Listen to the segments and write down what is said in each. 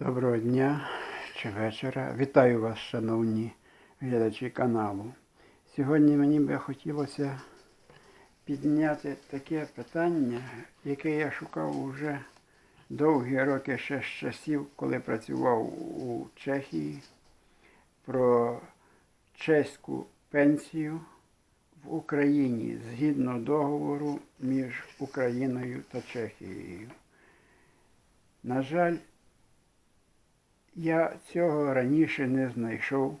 Доброго дня чи вечора. Вітаю вас, шановні глядачі каналу. Сьогодні мені би хотілося підняти таке питання, яке я шукав уже довгі роки ще з часів, коли працював у Чехії, про чеську пенсію в Україні згідно договору між Україною та Чехією. На жаль, я цього раніше не знайшов,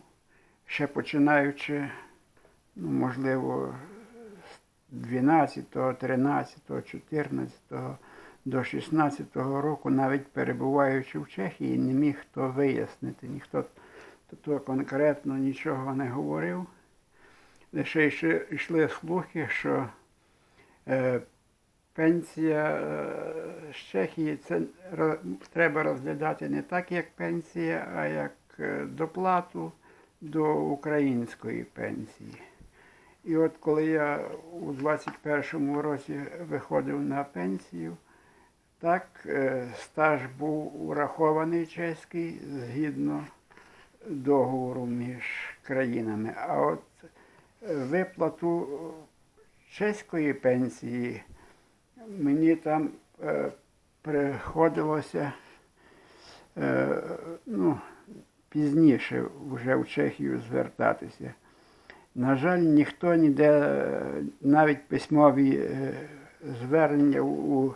ще починаючи, ну, можливо, з 12, 13, 14 до 16 року, навіть перебуваючи в Чехії, не міг хто вияснити, ніхто то конкретно нічого не говорив. Лише йшли- йшли слухи, що е, пенсія е, з Чехії це треба розглядати не так, як пенсія, а як е, доплату до української пенсії. І от коли я у 21-му році виходив на пенсію, так е, стаж був урахований чеський згідно договору між країнами. А от е, виплату чеської пенсії мені там е, приходилося е, ну, пізніше вже в Чехію звертатися. На жаль, ніхто ніде, е, навіть письмові е, звернення у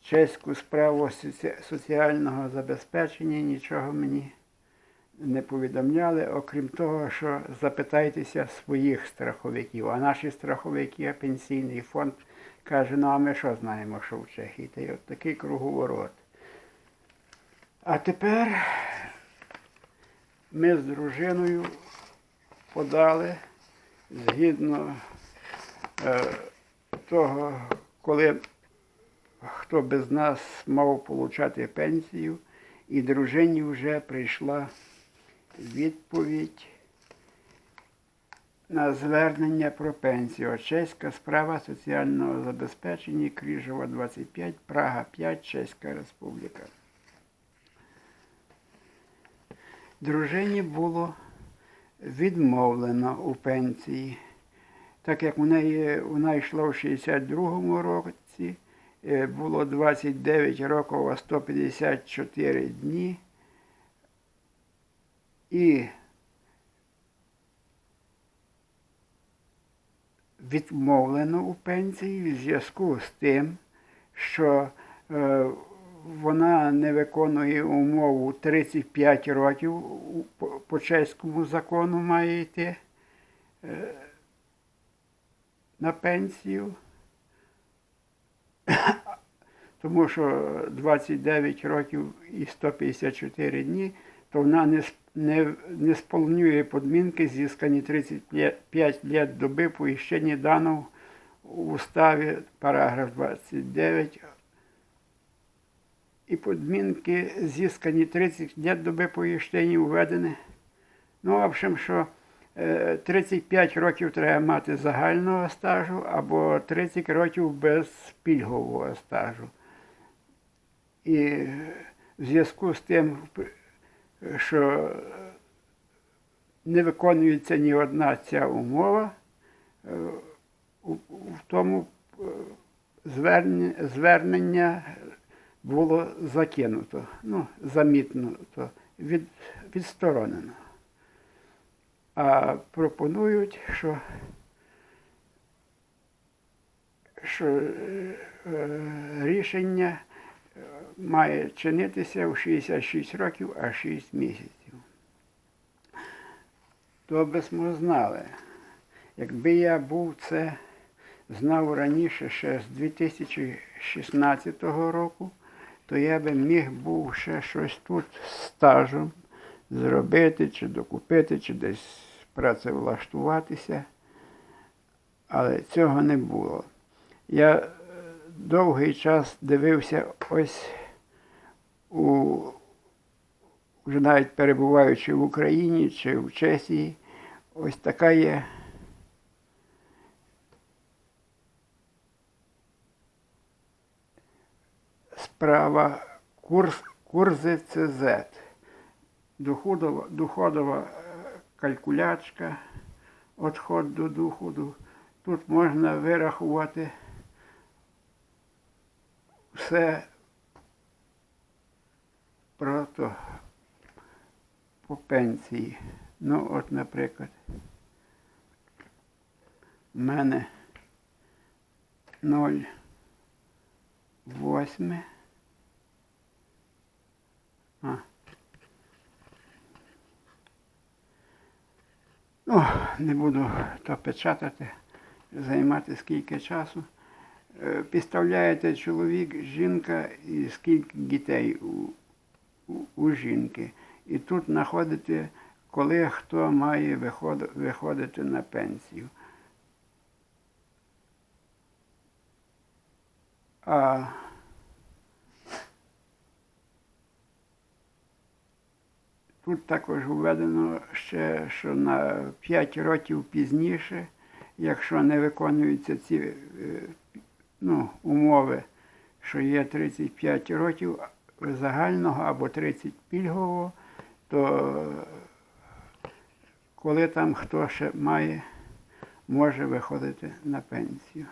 чеську справу соці- соціального забезпечення нічого мені не повідомляли, окрім того, що запитайтеся своїх страховиків. А наші страховики, пенсійний фонд каже, ну а ми що знаємо, що в Чехії? Та й от такий круговорот. А тепер ми з дружиною подали згідно е, того, коли хто без нас мав отримати пенсію, і дружині вже прийшла відповідь на звернення про пенсію. Чеська справа соціального забезпечення Кріжова 25, Прага 5, Чеська Республіка. Дружині було відмовлено у пенсії, так як у неї вона йшла в 62-му році, е, було 29 років, а 154 дні. І відмовлено у пенсії в зв'язку з тим, що е, вона не виконує умову 35 років по, чеському закону має йти е, на пенсію. Тому що 29 років і 154 дні, то вона не, не, не сповнює подмінки зіскані 35 лет доби по іщенні даного у уставі, параграф 29. І подмінки зіскані 30 лет доби по іщенні введені. Ну, в общем, що е, 35 років треба мати загального стажу або 30 років без пільгового стажу. І в зв'язку з тим, що не виконується ні одна ця умова, е, в тому е, звернення, було закинуто, ну, замітнуто, від, відсторонено. А пропонують, що, що е, е, рішення е, має чинитися в 66 років, а 6 місяців. То би ми знали. Якби я був це знав раніше, ще з 2016 року, то я би міг був ще щось тут стажем зробити, чи докупити, чи десь працевлаштуватися. Але цього не було. Я довгий час дивився ось у вже навіть перебуваючи в Україні чи в Чехії, ось така є справа курс, Курзи ЦЗ. Доходова, доходова е, калькулячка, відход до доходу. Тут можна вирахувати все про то по пенсії. Ну, от, наприклад, в мене 0,8. А. Ну, не буду то печатати, займати скільки часу. Е, Підставляєте чоловік, жінка і скільки дітей у, у, у жінки. І тут знаходите, коли хто має виходи- виходити на пенсію. А тут також введено ще, що на 5 років пізніше, якщо не виконуються ці е, ну, умови, що є 35 років загального або 30 пільгового, то коли там хто ще має, може виходити на пенсію.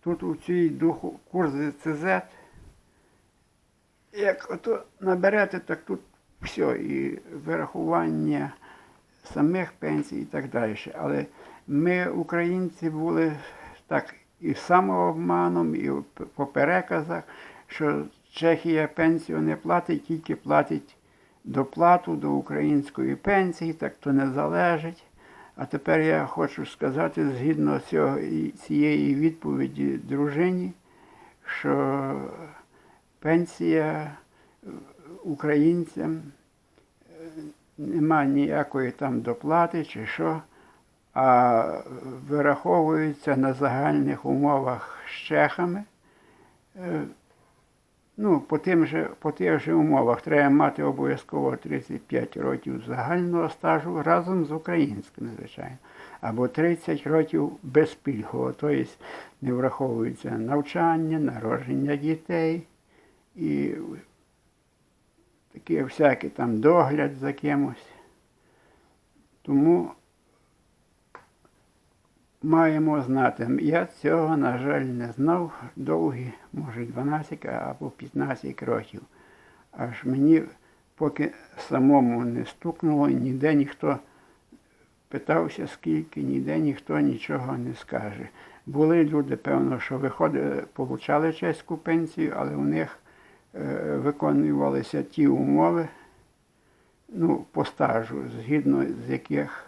Тут у цій духу курсі ЦЗ, як ото наберете, так тут все, і вирахування самих пенсій і так далі. Але ми, українці, були так і самообманом, і по переказах, що Чехія пенсію не платить, тільки платить доплату до української пенсії, так то не залежить. А тепер я хочу сказати, згідно цього, цієї відповіді дружині, що пенсія українцям е, нема ніякої там доплати чи що, а вираховується на загальних умовах з чехами. Е, Ну, по тим же, по тих же умовах треба мати обов'язково 35 років загального стажу разом з українським, звичайно. Або 30 років безпільгового, тобто не враховується навчання, народження дітей і такі всякі там догляд за кимось. Тому маємо знати. Я цього, на жаль, не знав довгі, може 12 або 15 років. Аж мені поки самому не стукнуло, ніде ніхто питався, скільки, ніде ніхто нічого не скаже. Були люди, певно, що виходили, получали чеську пенсію, але у них е, виконувалися ті умови, ну, по стажу, згідно з яких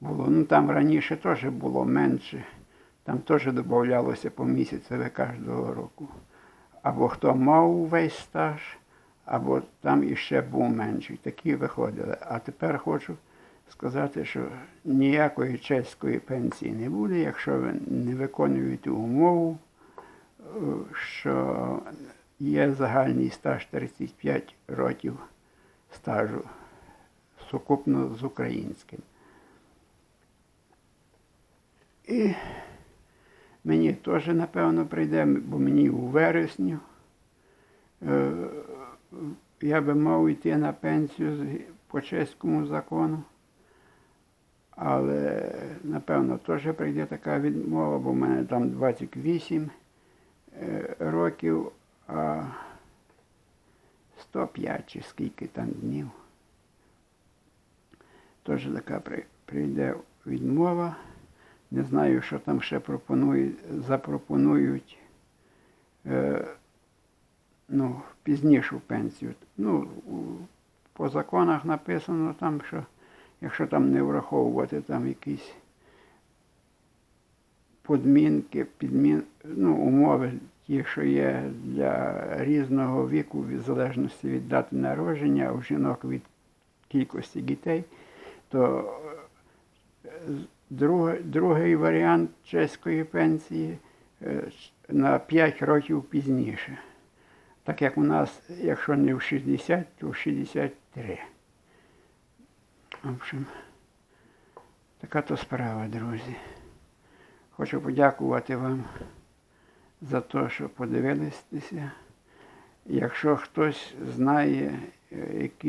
було. Ну там раніше теж було менше. Там теж додавалося по місяцеві кожного року. Або хто мав увесь стаж, або там іще був менший. Такі виходили. А тепер хочу сказати, що ніякої чеської пенсії не буде, якщо ви не виконуєте умову, е, що є загальний стаж 35 років стажу сукупно з українським. І мені теж, напевно, прийде, бо мені у вересні. е, Я би мав йти на пенсію по чеському закону. Але, напевно, теж прийде така відмова, бо в мене там 28 е, років, а 105 чи скільки там днів. Теж така прийде відмова. Не знаю, що там ще пропонують, запропонують е, ну, пізнішу пенсію. Ну, по законах написано там, що якщо там не враховувати там якісь подмінки, підмін, ну, умови, ті, що є для різного віку, в залежності від дати народження, а у жінок від кількості дітей, то е, другий варіант чеської пенсії е, на 5 років пізніше. Так як у нас, якщо не в 60, то в 63. В общем, така то справа, друзі. Хочу подякувати вам за те, що подивилися. Якщо хтось знає, е, які